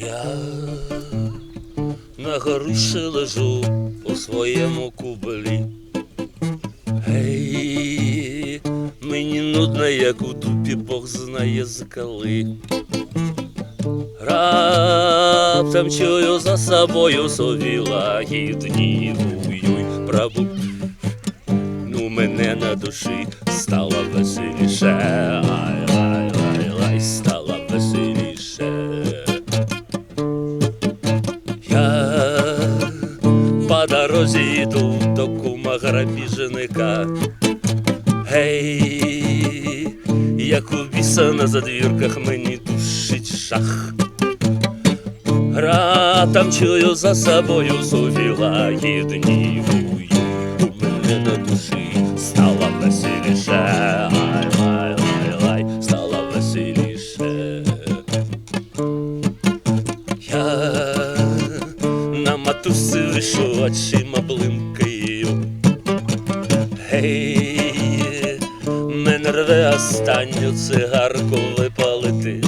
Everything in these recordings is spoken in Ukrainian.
Я на горищі лежу у своєму кублі. Гей, мені нудно, як у дупі, Бог знає з коли. Раптом чую за собою сові лагідні вуюй прабу. Ну, мене на душі стало по дорозі до кума грабіженика. Гей, як у біса на задвірках мені душить шах. Раптом чую за собою сові лагідні вуй. У мене на душі стало веселіше, ай, ай, ай, ай, стало веселіше. Я матусі вишу очима блимкаю. Гей, мене рве останню цигарку випалити.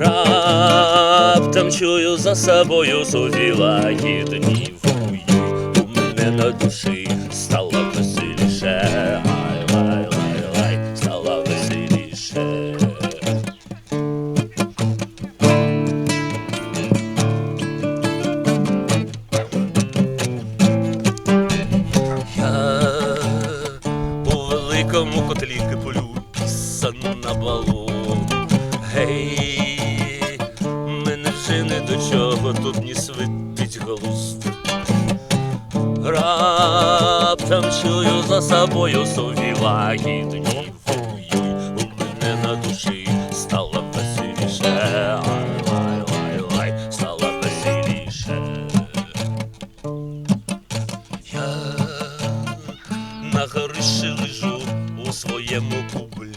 Раптом чую за собою сові лагідні вуй. У мене на душі стало великому котлі киплю піса на балу. Гей, мене вже не до чого тут ні світить глузд. Раптом чую за собою сові лагідні вуй. У мене на душі на горищі лежу у своєму кублі.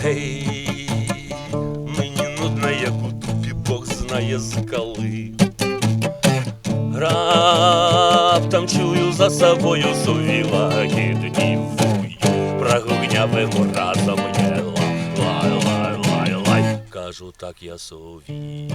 Гей, мені нудно, як у дупі, Бог знає з коли. Раптом чую за собою сові лагідні вуй. Прогугнявимо разом є лай, лай, лай, лай, лай. Кажу так я сові.